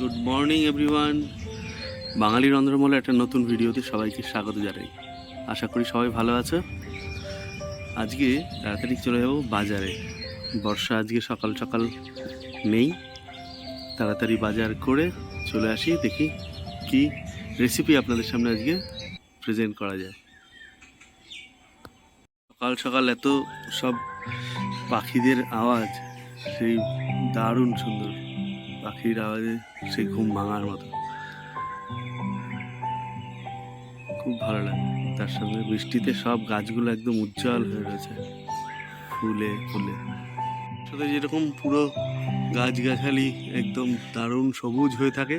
Good morning everyone Bangali রন্ধ্রমলে একটা নতুন ভিডিওতে সবাইকে স্বাগত জানাই। আশা করি সবাই ভালো আছো। আজকে তাড়াতাড়ি চলে যাব বাজারে। বর্ষা আজকে সকাল সকাল নেই। তাড়াতাড়ি বাজার করে চলে আসি, দেখি কি রেসিপি আপনাদের সামনে আজকে প্রেজেন্ট করা যায়। সকাল সকাল এত সব পাখিদের আওয়াজ, সেই দারুণ সুন্দর। পাখির আওয়াজে সেই ঘুম ভাঙার মতো। খুব ভালো লাগে। তার সঙ্গে বৃষ্টিতে সব গাছগুলো একদম উজ্জ্বল হয়ে রয়েছে। ফুলে ফুলে। সাথে যেরকম পুরো গাছগাছালি একদম দারুণ সবুজ হয়ে থাকে,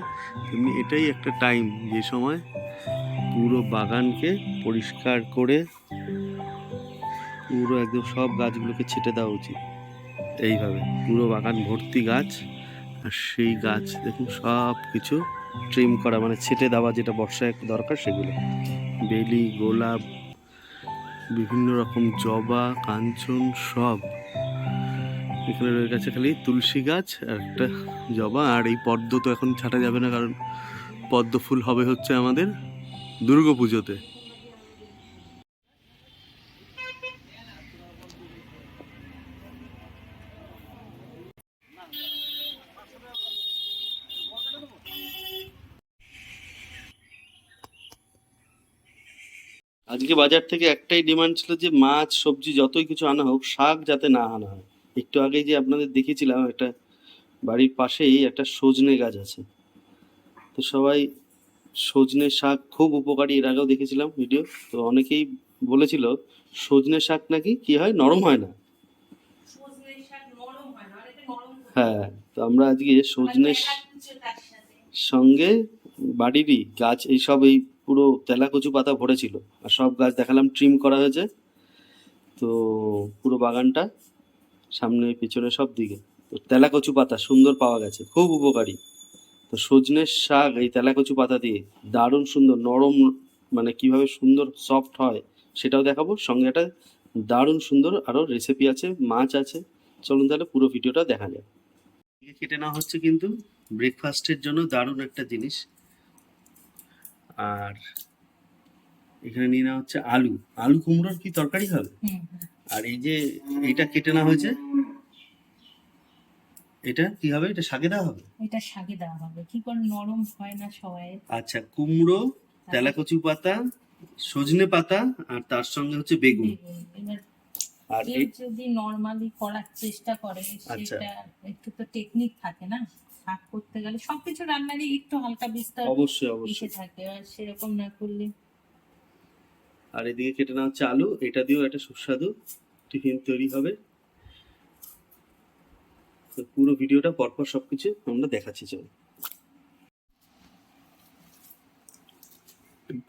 তেমনি এটাই একটা টাইম। যে সময় পুরো বাগানকে পরিষ্কার করে পুরো একদম সব গাছগুলোকে ছেটে দেওয়া উচিত। এইভাবে পুরো বাগান ভর্তি গাছ আর সেই গাছ দেখুন সব কিছু ট্রিম করা মানে ছেটে দেওয়া যেটা বর্ষায় দরকার সেগুলো। বেলি, গোলাপ, বিভিন্ন রকম জবা, কাঞ্চন, সব। এখানে রয়ে গেছে খালি তুলসী গাছ আর একটা জবা, আর এই পদ্ম তো এখন ছাটা যাবে না, কারণ পদ্ম ফুল হবে হচ্ছে আমাদের দুর্গা পুজোতে। আজকে বাজার থেকে একটাই ডিমান্ড ছিল যে মাছ সবজি যতই কিছু আনা হোক শাক যাতে না আনা হয়। একটু আগে যে আপনাদের দেখেছিলাম একটা বাড়ির পাশেই একটা সজনে গাছ আছে। তো সবাই সজনে শাক খুব উপকারী এর আগেও দেখেছিলাম ভিডিও তো অনেকেই বলেছিল সজনে শাক নাকি কি হয়? নরম হয় না। হয় তো আমরা আজকে সজনে। সঙ্গে বাড়িরই গাছ এই সব এই পুরো তেলাকচু পাতা ভরেছিল আর সব গাছ দেখালাম ট্রিম করা হয়েছে। তো পুরো বাগানটা সামনে, পিছনে সব দিকে। তো তেলাকচু পাতা সুন্দর পাওয়া গেছে, খুব উপকারী। তো সজনের শাক, এই তেলাকচু পাতা দিয়ে দারুণ সুন্দর, নরম মানে কীভাবে সুন্দর সফট হয় সেটাও দেখাবো। সঙ্গে একটা দারুণ সুন্দর আরও রেসিপি আছে, মাছ আছে। চলুন তাহলে পুরো ভিডিওটা দেখা যায় কেটে নেওয়া হচ্ছে কিন্তু ব্রেকফাস্টের জন্য দারুণ একটা জিনিস। আর এখানে নিয়ে নেওয়া হচ্ছে আলু। আলু কুমড়োর কি তরকারি হবে? আর এই যে এইটা কেটে নেওয়া হয়েছে এটা কি হবে? এটা শাকে দেওয়া হবে? এটা শাকে দেওয়া হবে। কি করে নরম হয় না সবাই। আচ্ছা কুমড়ো তেলাকচু পাতা সজনে পাতা আর তার সঙ্গে হচ্ছে বেগুন। আর যদি নর্মালি করার চেষ্টা করে আচ্ছা। সেটা একটু তো টেকনিক থাকে না? শাক করতে গেলে সবকিছু রান্নারই একটু হালকা বিস্তার অবশ্যই অবশ্যই। থাকে আর সেরকম না করলে। আর এদিকে কেটে নেওয়া হচ্ছে আলু এটা দিয়েও একটা সুস্বাদু টিফিন তৈরি হবে। তো পুরো ভিডিওটা পরপর সবকিছু আমরা দেখাচ্ছি চল।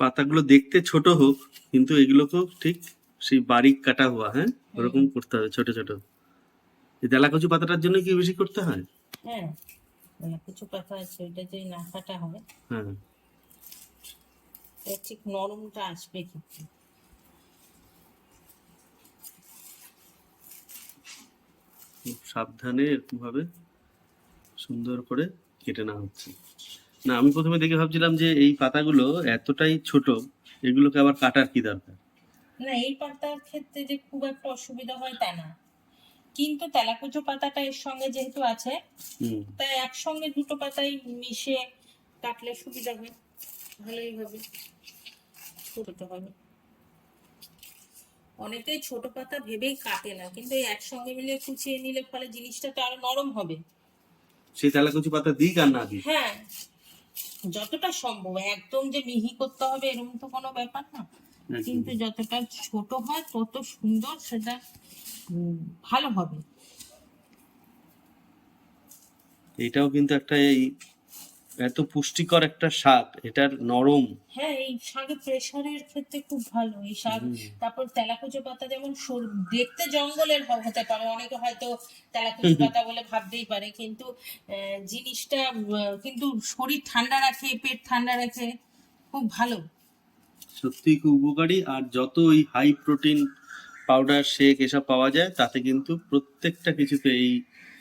পাতাগুলো দেখতে ছোট হোক কিন্তু এগুলোকেও ঠিক সেই বারিক কাটা হওয়া হ্যাঁ? ওরকম করতে হবে ছোট ছোট। এই তেলাকচু পাতাটার জন্য কি বেশি করতে হয়? হ্যাঁ। মানে কিছু কথা আছে ওইটা যদি না কাটা হয় ঠিক নরমটা আসবে কিন্তু। খুব সাবধানে এরকম ভাবে সুন্দর করে কেটে নেওয়া হচ্ছে। না আমি প্রথমে দেখে ভাবছিলাম যে এই পাতাগুলো এতটাই ছোট এগুলোকে আবার কাটার কি দরকার? না এই পাতার ক্ষেত্রে যে খুব একটা অসুবিধা হয় তা না। কিন্তু তেলাকুচো পাতাটা এর সঙ্গে যেহেতু আছে তাই একসঙ্গে দুটো পাতাই মিশে কাটলে সুবিধা হয় ভালোই হবে। ছোট হবে। অনেকেই ছোট পাতা ভেবেই কাটে না কিন্তু এই একসঙ্গে মিলে কুচিয়ে নিলে ফলে জিনিসটা তো আরও নরম হবে। সেই তেলাকুচি পাতা দিক আর না দিক হ্যাঁ যতটা সম্ভব। একদম যে মিহি করতে হবে এরকম তো কোনো ব্যাপার না। কিন্তু যতটা ছোট হয় তত সুন্দর সেটা ভালো হবে। এটাও কিন্তু একটা এই এত পুষ্টিকর একটা শাক এটার নরম। হ্যাঁ এই শাকে প্রেশারের ক্ষেত্রে খুব ভালো। এই শাক তারপর তেলাকুচো পাতা যেমন সর- দেখতে জঙ্গলের হতে পারে। অনেকে হয়তো তেলাকুচো পাতা বলে ভাবতেই পারে কিন্তু আহ, জিনিসটা কিন্তু শরীর ঠান্ডা রাখে পেট ঠান্ডা রাখে খুব ভালো। সত্যি খুব উপকারী। আর যত ওই হাই প্রোটিন পাউডার শেক এসব পাওয়া যায় তাতে কিন্তু প্রত্যেকটা কিছুতে এই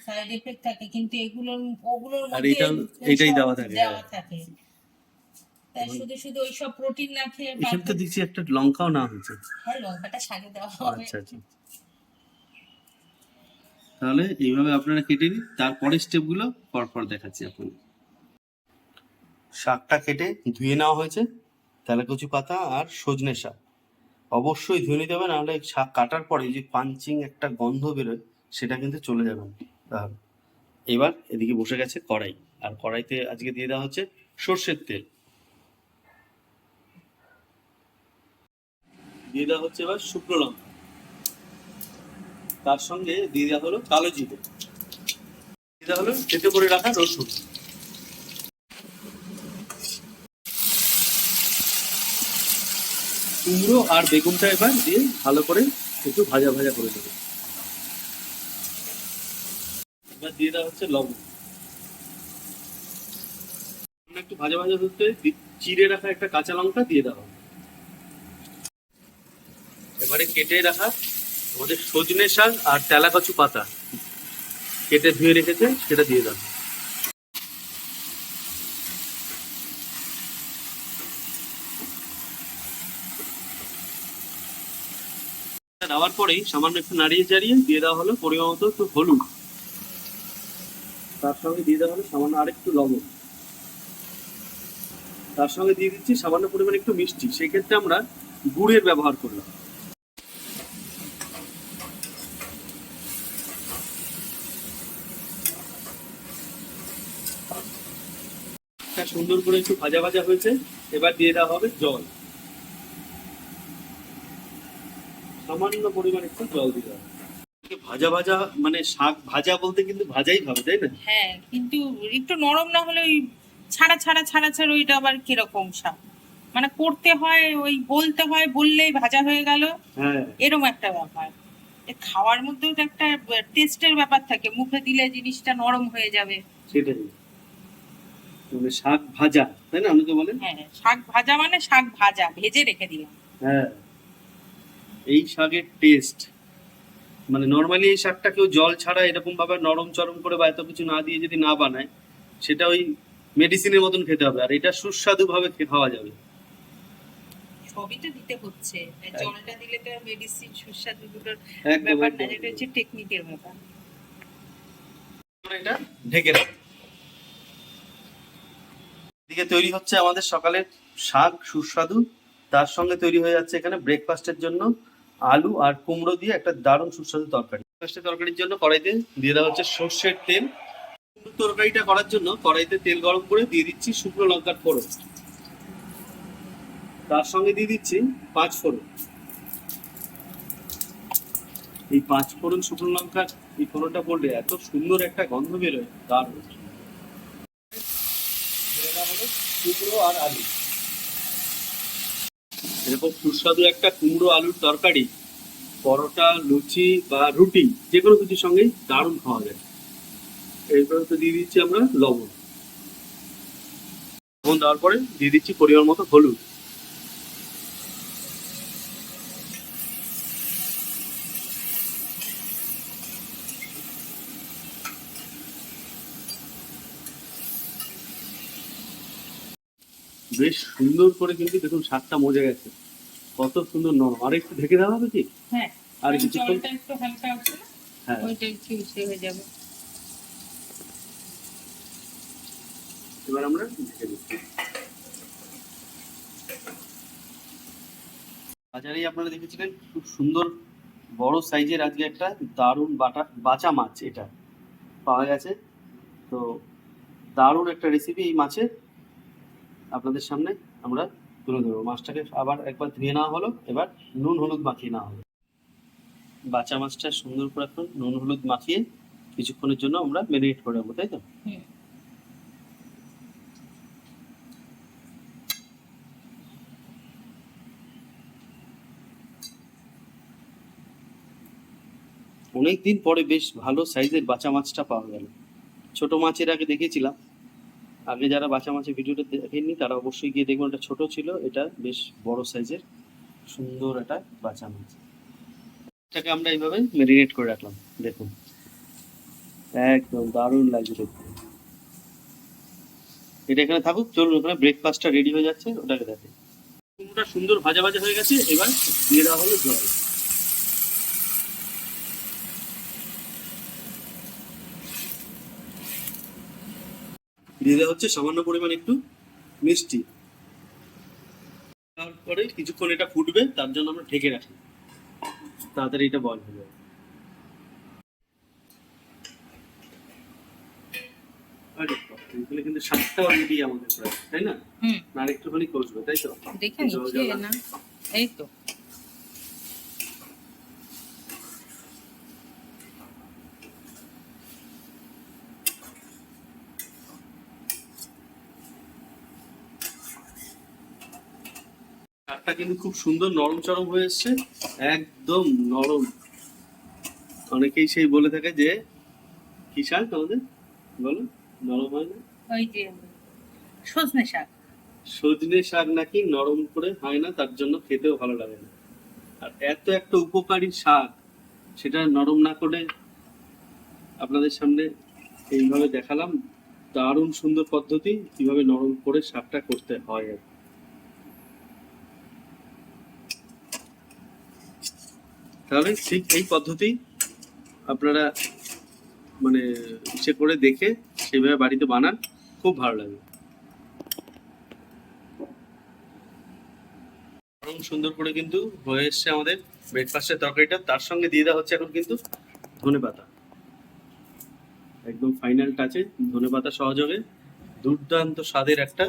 সাইড এফেক্ট থাকে কিন্তু এগুলোর ওগুলোর আর ওই এটাই দেওয়া থাকে, দেওয়া হ্যাঁ। থাকে। তাই শুধু শুধু ওই সব প্রোটিন না খেয়ে এখানে তো দেখছি একটা লঙ্কাও না হয়েছে। হ্যাঁ লঙ্কাটা দেওয়া হবে। আচ্ছা আচ্ছা। তাহলে এইভাবে আপনারা কেটে নিন তারপরে স্টেপগুলো পরপর দেখাচ্ছি এখন শাকটা কেটে ধুয়ে নেওয়া হয়েছে। তেলাকুচি পাতা আর সজনে শাক। অবশ্যই ধুয়ে নিতে হবে, নাহলে শাক কাটার পরে যে পাঞ্চিং একটা গন্ধ বেরোয়, সেটা কিন্তু চলে যাবে। তাহলে এবার এদিকে বসে গেছে কড়াই, আর কড়াইতে আজকে দিয়ে দেওয়া হচ্ছে সর্ষের তেল। দিয়ে দেওয়া হচ্ছে এবার শুকনো লঙ্কা। তার সঙ্গে দিয়ে দেওয়া হলো কালো জিরে। দিয়ে দেওয়া হলো থেতে করে রাখা রসুন। কুমড়ো আর বেগুনটা এবার দিয়ে ভালো করে একটু ভাজা ভাজা করে দেবো এবার দিয়ে দেওয়া হচ্ছে লবণ। একটু ভাজা ভাজা দি- চিড়ে রাখা একটা কাঁচা লঙ্কা দিয়ে দেওয়া। এবারে কেটে রাখা আমাদের সজনে শাক আর তেলা কচু পাতা। কেটে ধুয়ে রেখেছে, সেটা দিয়ে দাও দেওয়ার পরেই সামান্য একটু নাড়িয়ে চাড়িয়ে দিয়ে দেওয়া হলো পরিমাণ মতো একটু হলুদ। তার সঙ্গে দিয়ে দেওয়া হলো সামান্য আরেকটু লবণ। তার সঙ্গে দিয়ে দিচ্ছি সামান্য পরিমাণে একটু মিষ্টি। সেক্ষেত্রে আমরা গুড়ের ব্যবহার করলাম। সুন্দর করে একটু ভাজা ভাজা হয়েছে। এবার দিয়ে দেওয়া হবে জল। সামান্য পরিমাণ একটু জল দিতে হবে। ভাজা ভাজা মানে শাক ভাজা বলতে কিন্তু ভাজাই ভাবে তাই না? হ্যাঁ কিন্তু একটু নরম না হলে ওই ছাড়া ছাড়া ছাড়া ছাড়া ওইটা আবার কীরকম শাক? মানে করতে হয় ওই বলতে হয় বললেই ভাজা হয়ে গেল। হ্যাঁ। এরকম একটা ব্যাপার। খাওয়ার মধ্যেও তো একটা টেস্টের ব্যাপার থাকে মুখে দিলে জিনিসটা নরম হয়ে যাবে। সেটাই। মানে শাক ভাজা তাই না অনেকে বলেন? হ্যাঁ শাক ভাজা মানে শাক ভাজা ভেজে রেখে দিলাম। হ্যাঁ। এই শাকের টেস্ট মানে নর্মালি এই শাকটা কেউ জল ছাড়া এরকম ভাবে নরম চরম করে বা এত কিছু না দিয়ে যদি না বানায় সেটা ওই মেডিসিনের মতন খেতে হবে। আর এটা সুস্বাদু ভাবে খাওয়া যাবে। সবই তো দিতে হচ্ছে। জলটা দিলে তো মেডিসিন সুস্বাদু দুটোর একদম, ব্যাপার না একদম। হচ্ছে টেকনিকের ব্যাপার। এটা ঢেকে রাখব এদিকে তৈরি হচ্ছে আমাদের সকালের শাক সুস্বাদু। তার সঙ্গে তৈরি হয়ে যাচ্ছে এখানে ব্রেকফাস্টের জন্য আলু আর কুমড়ো দিয়ে একটা দারুণ সুস্বাদু তরকারি। ব্রেকফাস্টের তরকারির জন্য কড়াইতে দিয়ে দেওয়া হচ্ছে সর্ষের তেল। তরকারিটা করার জন্য কড়াইতে তেল গরম করে দিয়ে দিচ্ছি শুকনো লঙ্কার ফোড়ন। তার সঙ্গে দিয়ে দিচ্ছি পাঁচ ফোড়ন। এই পাঁচ ফোড়ন শুকনো লঙ্কার এই ফোড়নটা পড়লে এত সুন্দর একটা গন্ধ বেরোয়, দারুণ। কুমড়ো আর আলু। এরকম সুস্বাদু একটা কুমড়ো আলুর তরকারি, পরোটা, লুচি বা রুটি, যে কোনো কিছুর সঙ্গেই দারুণ খাওয়া যায়। এরপরে তো দিয়ে দিচ্ছি আমরা লবণ। লবণ দেওয়ার পরে দিয়ে দিচ্ছি পরিমাণ মতো হলুদ। বেশ সুন্দর করে কিন্তু দেখুন শাকটা মজে গেছে। কত সুন্দর নরম। আর একটু ঢেকে দেওয়া হবে কি? হ্যাঁ আর কিছুক্ষণ একটু হালকা আছে হ্যাঁ। ওইটা একটু ইসে হয়ে যাবে। এবার আমরা ঢেকে দিচ্ছি বাজারেই আপনারা দেখেছিলেন খুব সুন্দর বড় সাইজের আজকে একটা দারুণ বাটা বাচা মাছ এটা। পাওয়া গেছে। তো দারুণ একটা রেসিপি এই মাছের। আপনাদের সামনে আমরা তুলে ধরবো। মাছটাকে আবার একবার ধুয়ে নেওয়া হলো এবার নুন হলুদ মাখিয়ে নেওয়া হলো। বাচা মাছটা সুন্দর করে এখন নুন হলুদ মাখিয়ে কিছুক্ষণের জন্য আমরা ম্যারিনেট করে নেব তাই তো? অনেকদিন পরে বেশ ভালো সাইজের বাচা মাছটা পাওয়া গেল। ছোট মাছের আগে দেখেছিলাম আগে যারা বাচা মাছের ভিডিওটা দেখেননি, তারা অবশ্যই গিয়ে দেখবেন এটা ছোট ছিল, এটা বেশ বড় সাইজের, সুন্দর একটা বাচা মাছ এটাকে আমরা এইভাবে ম্যারিনেট করে রাখলাম, দেখুন। একদম দারুণ লাগছে দেখতে। এটা এখানে থাকুক, চলুন ওখানে ব্রেকফাস্টটা রেডি হয়ে যাচ্ছে, ওটাকে দেখে কুমড়োটা সুন্দর ভাজা ভাজা হয়ে গেছে, এবার দিয়ে দেওয়া হলো জল। দিয়ে দেওয়া হচ্ছে সামান্য পরিমাণ একটু মিষ্টি। তারপরে কিছুক্ষণ এটা ফুটবে তার জন্য আমরা ঢেকে রাখি। তাড়াতাড়ি এটা বল হয়ে যাবে। এগুলো কিন্তু সাতটা অলরেডি আমাদের প্রায় তাই না? আর একটুখানি কষবে তাই তো? দেখে এই তো শাকটা কিন্তু খুব সুন্দর নরম চরম হয়ে এসছে একদম নরম। অনেকেই সেই বলে থাকে যে কি শাক আমাদের? বলো নরম হয় না? ওই যে সজনে শাক। সজনে শাক নাকি নরম করে হয় না তার জন্য খেতেও ভালো লাগে না। আর এত একটা উপকারী শাক সেটা নরম না করে আপনাদের সামনে এইভাবে দেখালাম। দারুণ সুন্দর পদ্ধতি কীভাবে নরম করে শাকটা করতে হয় আর তাহলে ঠিক এই পদ্ধতি আপনারা মানে ইসে করে দেখে সেভাবে বাড়িতে বানান, খুব ভালো লাগে সুন্দর করে কিন্তু হয়ে এসছে আমাদের ব্রেকফাস্টের তরকারিটা। তার সঙ্গে দিয়ে দেওয়া হচ্ছে এখন কিন্তু ধনে পাতা। একদম ফাইনাল টাচে ধনে পাতা সহযোগে দুর্দান্ত স্বাদের একটা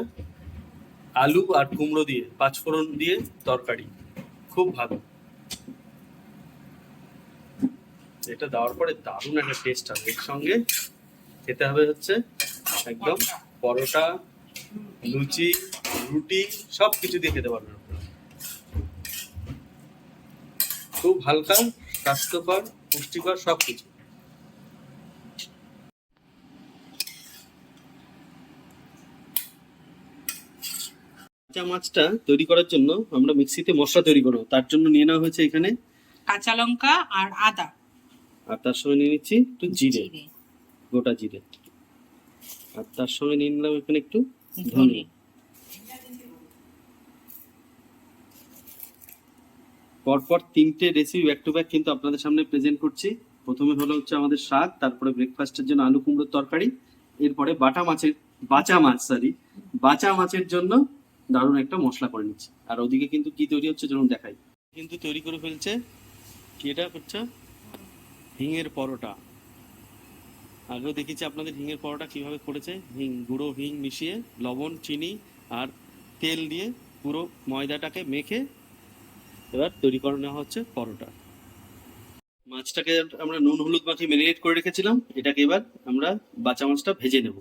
আলু আর কুমড়ো দিয়ে, পাঁচফোড়ন দিয়ে তরকারি। খুব ভালো। এটা দেওয়ার পরে দারুণ একটা টেস্ট হবে। এর সঙ্গে খেতে হবে হচ্ছে একদম পরোটা, লুচি, রুটি সব কিছু দিয়ে খেতে পারবেন খুব হালকা, স্বাস্থ্যকর, পুষ্টিকর সব কিছু কাঁচা মাছটা তৈরি করার জন্য আমরা মিক্সিতে মশলা তৈরি করব। তার জন্য নিয়ে নেওয়া হয়েছে এখানে কাঁচা লঙ্কা আর আদা। আর তার সঙ্গে নিয়ে নিচ্ছি একটু জিরে। গোটা জিরে। আর তার সঙ্গে নিয়ে নিলাম এখানে একটু ধনে। ধনে। পরপর তিনটে রেসিপি ব্যাক টু ব্যাক কিন্তু আপনাদের সামনে প্রেজেন্ট করছি। প্রথমে হলো হচ্ছে আমাদের শাক তারপরে ব্রেকফাস্টের জন্য আলু কুমড়োর তরকারি এরপরে বাটা মাছের বাঁচা মাছ সরি বাঁচা মাছের জন্য দারুণ একটা মশলা করে নিচ্ছি। আর ওদিকে কিন্তু কি তৈরি হচ্ছে যেমন দেখাই। কিন্তু তৈরি করে ফেলছে কি এটা হচ্ছে? হিঙের পরোটা। আগেও দেখেছি আপনাদের হিঙের পরোটা কীভাবে করেছে? হিং, গুঁড়ো, হিং মিশিয়ে লবণ, চিনি আর তেল দিয়ে পুরো ময়দাটাকে মেখে এবার তৈরি করে নেওয়া হচ্ছে পরোটা। মাছটাকে আমরা নুন, হলুদ মাখিয়ে ম্যারিনেট করে রেখেছিলাম। এটাকে এবার আমরা বাঁচা মাছটা ভেজে নেব।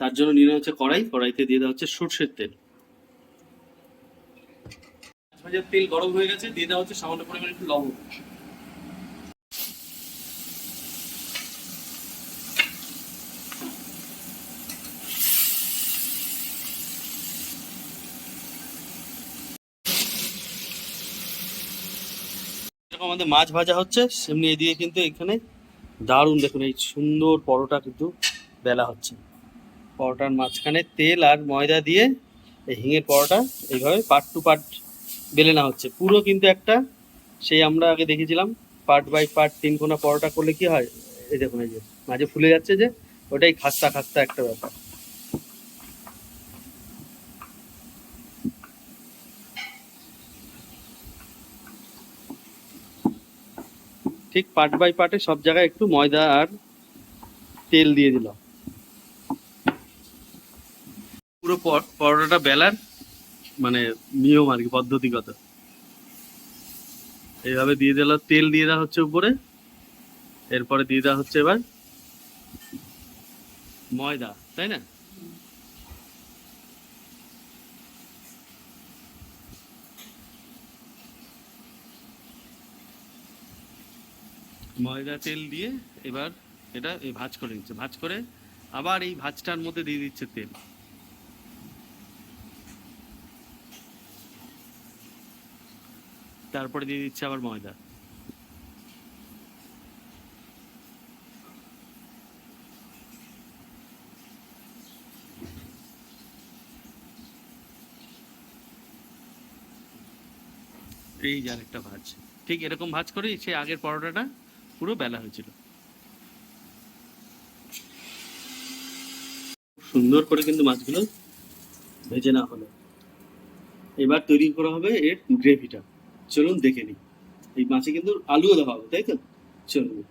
তার জন্য নিয়ে হচ্ছে কড়াই। কড়াইতে দিয়ে দেওয়া হচ্ছে সর্ষের তেল। মাছ ভাজার তেল গরম হয়ে গেছে। দিয়ে দেওয়া হচ্ছে সামান্য পরিমাণে একটু লবণ। আমাদের মাছ ভাজা হচ্ছে, সেমনি এদিকে কিন্তু এখানে দারুণ দেখুন, এই সুন্দর পরোটা কিন্তু বেলা হচ্ছে। পরোটার মাঝখানে তেল আর ময়দা দিয়ে এই হিঙের পরোটা এইভাবে পার্ট টু পার্ট বেলে না হচ্ছে। পুরো কিন্তু একটা, সেই আমরা আগে দেখেছিলাম পার্ট বাই পার্ট তিন কোনা পরোটা করলে কি হয়? এই দেখুন, এই যে মাঝে ফুলে যাচ্ছে যে, ওটাই খাস্তা খাস্তা একটা ব্যাপার। ঠিক পার্ট বাই পার্টে সব জায়গায় একটু ময়দা আর তেল দিয়ে দিলাম। পুরো পরোটাটা বেলার মানে নিয়ম আর কি, পদ্ধতিগত। এইভাবে দিয়ে দিল তেল দিয়ে দেওয়া হচ্ছে উপরে। এরপরে দিয়ে দেওয়া হচ্ছে এবার ময়দা, তাই না? ময়দা তেল দিয়ে এবার এটা এই ভাজ করে নিচ্ছে। ভাজ করে আবার এই ভাজটার মধ্যে দিয়ে দিচ্ছে তেল। তারপরে দিয়ে দিচ্ছে আবার ময়দা। এই যে আরেকটা ভাজ। ঠিক এরকম ভাজ করে সে আগের পরোটাটা পুরো বেলা হয়েছিল। সুন্দর করে কিন্তু মাছগুলো ভেজে না হলো। এবার তৈরি করা হবে এর গ্রেভিটা। চলুন দেখে নিই। এই মাছে কিন্তু আলুও দেওয়া হবে, তাই তো? চলুন।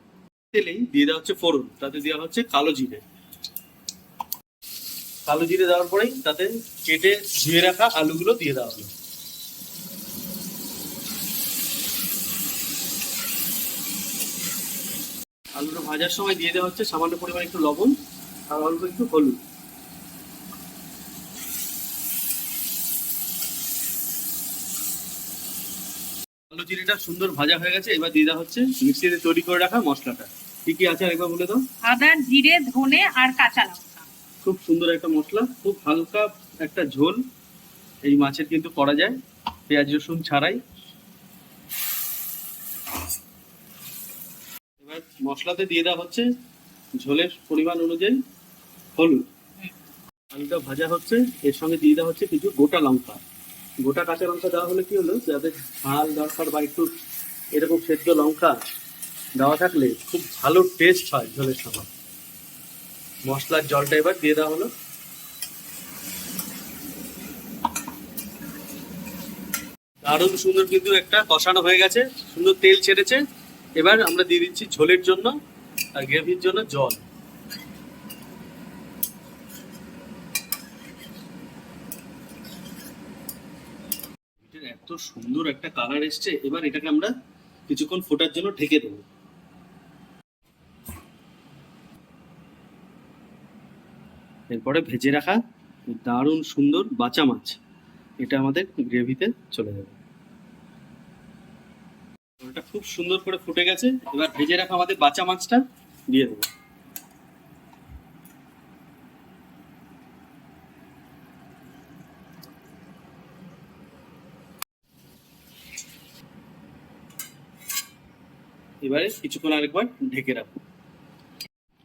তেলেই দিয়ে দেওয়া হচ্ছে ফোড়ন, তাতে দেওয়া হচ্ছে কালো জিরে। কালো জিরে দেওয়ার পরেই তাতে কেটে ধুয়ে রাখা আলুগুলো দিয়ে দেওয়া হলো। আলুটা ভাজার সময় দিয়ে দেওয়া হচ্ছে সামান্য পরিমাণে একটু লবণ আর অল্প একটু হলুদ। আলু জিরেটা সুন্দর ভাজা হয়ে গেছে এবার দিয়ে দেওয়া হচ্ছে মিক্সিতে তৈরি করে রাখা মশলাটা। কি কি আছে আরেকবার বলে দাও? আদা জিরে ধনে আর কাঁচা লঙ্কা। খুব সুন্দর একটা মশলা খুব হালকা একটা ঝোল। এই মাছের কিন্তু করা যায় পেঁয়াজ রসুন ছাড়াই এবার মশলাতে দিয়ে দেওয়া হচ্ছে ঝোলের পরিমাণ অনুযায়ী হলুদ। আলুটা ভাজা হচ্ছে, এর সঙ্গে দিয়ে দেওয়া হচ্ছে কিছু গোটা লঙ্কা। গোটা কাঁচা লঙ্কা দেওয়া হলে কি হলো যাদের ঝাল দরকার বা একটু এরকম সেদ্ধ লঙ্কা দেওয়া থাকলে খুব ভালো টেস্ট হয় ঝোলের সময়। মশলার জলটা এবার দিয়ে দেওয়া হলো। দারুণ সুন্দর কিন্তু একটা কষানো হয়ে গেছে, সুন্দর তেল ছেড়েছে। এবার আমরা দিয়ে দিচ্ছি ঝোলের জন্য আর গ্রেভির জন্য জল। এত সুন্দর একটা কালার এসছে, এবার এটাকে আমরা কিছুক্ষণ ফোটার জন্য ঢেকে দেবো। এরপরে ভেজে রাখা দারুণ সুন্দর বাঁচা মাছ, এটা আমাদের গ্রেভিতে চলে যাবে। ওটা খুব সুন্দর করে ফুটে গেছে। এবার ভেজে রাখা আমাদের বাঁচা মাছটা, দিয়ে দেবো। এবারে কিছুক্ষণ আরেকবার ঢেকে রাখব।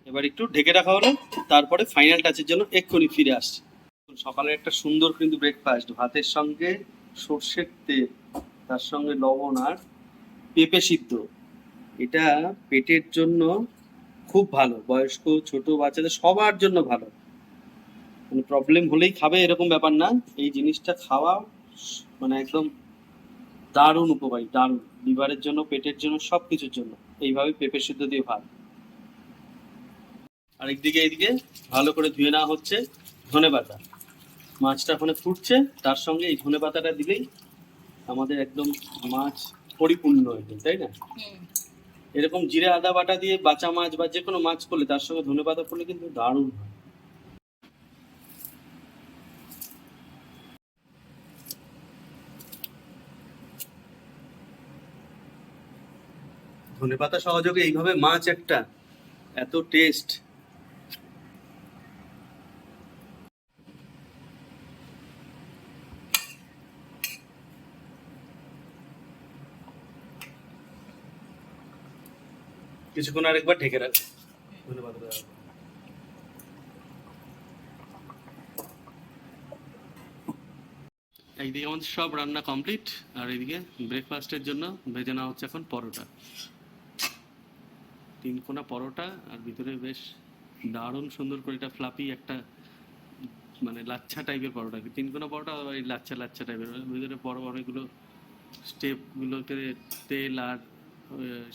এবার একটু ঢেকে রাখা হলো, তারপরে ফাইনাল টাচের জন্য এক্ষুনি ফিরে আসছে। সকালে একটা সুন্দর কিন্তু ব্রেকফাস্ট ভাতের সঙ্গে সর্ষের তেল, তার সঙ্গে লবণ আর পেঁপে সিদ্ধ। এটা পেটের জন্য খুব ভালো। বয়স্ক, ছোট বাচ্চাদের সবার জন্য ভালো। মানে প্রবলেম হলেই খাবে, এরকম ব্যাপার না। এই জিনিসটা খাওয়া মানে একদম দারুণ উপকারী, দারুণ। লিভারের জন্য, পেটের জন্য সব কিছুর জন্য। এইভাবে পেঁপে সিদ্ধ দিয়ে ভাত। আরেকদিকে, এইদিকে ভালো করে ধুয়ে নেওয়া হচ্ছে ধনে পাতা। মাছটা ওখানে ফুটছে, তার সঙ্গে এই ধনে পাতাটা দিলেই আমাদের একদম মাছ পরিপূর্ণ একদম তাই না? এরকম জিরে আদা বাটা দিয়ে বাঁচা মাছ বা যে কোনো মাছ করলে তার সঙ্গে ধনে পাতা পড়লে কিন্তু দারুণ হয়। ধনে পাতা সহযোগে এইভাবে মাছ একটা এত টেস্ট কিছুক্ষণ আরেকবার ঢেকে রাখব। ধন্যবাদ একদিকে আমাদের সব রান্না কমপ্লিট, আর এদিকে ব্রেকফাস্টের জন্য ভেজে নেওয়া হচ্ছে এখন পরোটা। তিন কোনা পরোটা, আর ভিতরে বেশ দারুণ সুন্দর করে এটা ফ্লাপি একটা মানে লাচ্ছা টাইপের পরোটা। তিন কোনা পরোটা এই লাচ্ছা লাচ্ছা টাইপের ভিতরে বড় অনেকগুলো স্টেপগুলোকে তেল আর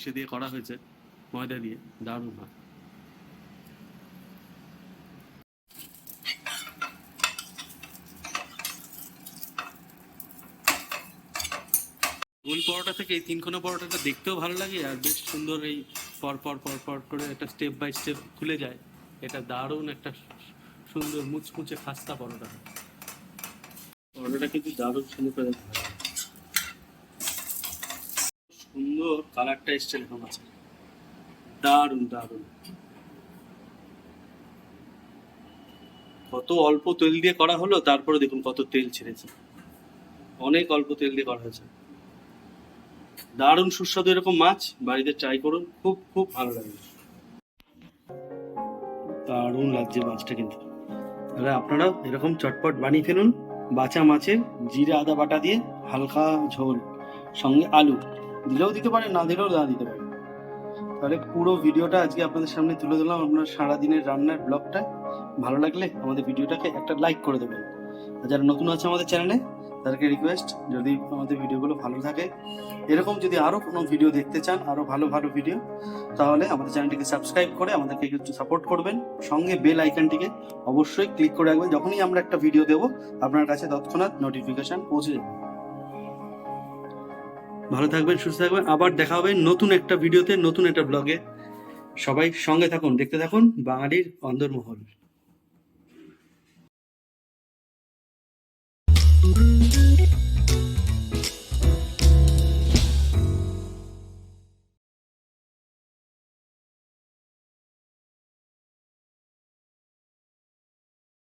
সে দিয়ে করা হয়েছে। ময়দা দিয়ে, দারুণ হয়। গোল পরোটা থেকে এই তিনকোনা পরোটাটা দেখতেও ভালো লাগে আর বেশ সুন্দর এই পর পর পর পর করে একটা স্টেপ বাই স্টেপ খুলে যায়। এটা দারুণ একটা সুন্দর মুচমুচে খাস্তা পরোটা। পরোটাটা কিন্তু দারুণ সুন্দর সুন্দর কালারটা এসছে এরকম আছে। দারুণ দারুণ। কত অল্প তেল দিয়ে করা হলো, তারপরে দেখুন কত তেল ছেড়েছে। অনেক অল্প তেল দিয়ে করা হয়েছে। দারুণ সুস্বাদু এরকম মাছ, বাড়িতে ট্রাই করুন, খুব খুব ভালো লাগবে দারুণ লাগছে মাছটা কিন্তু। তাহলে আপনারাও এরকম চটপট বানিয়ে ফেলুন বাঁচা মাছের জিরে, আদা বাটা দিয়ে হালকা ঝোল, সঙ্গে আলু। দিলেও দিতে পারে না দিলেও না দিতে পারে তাহলে পুরো ভিডিওটা আজকে আপনাদের সামনে তুলে দিলাম আপনার সারাদিনের রান্নার ব্লগটা। ভালো লাগলে আমাদের ভিডিওটাকে একটা লাইক করে দেবেন। আর যারা নতুন আছে আমাদের চ্যানেলে, তাদেরকে রিকোয়েস্ট যদি আমাদের ভিডিওগুলো ভালো থাকে এরকম যদি আরও কোনো ভিডিও দেখতে চান আরও ভালো ভালো ভিডিও, তাহলে আমাদের চ্যানেলটিকে সাবস্ক্রাইব করে আমাদেরকে একটু সাপোর্ট করবেন। সঙ্গে বেল আইকনটিকে অবশ্যই ক্লিক করে রাখবেন। যখনই আমরা একটা ভিডিও দেবো, আপনার কাছে তৎক্ষণাৎ নোটিফিকেশান পৌঁছে যাবে। ভালো থাকবেন, সুস্থ থাকবেন। আবার দেখা হবে নতুন একটা ভিডিওতে, নতুন একটা ব্লগে। সবাই সঙ্গে থাকুন, দেখতে থাকুন, বাঙালির অন্দরমহল। thank you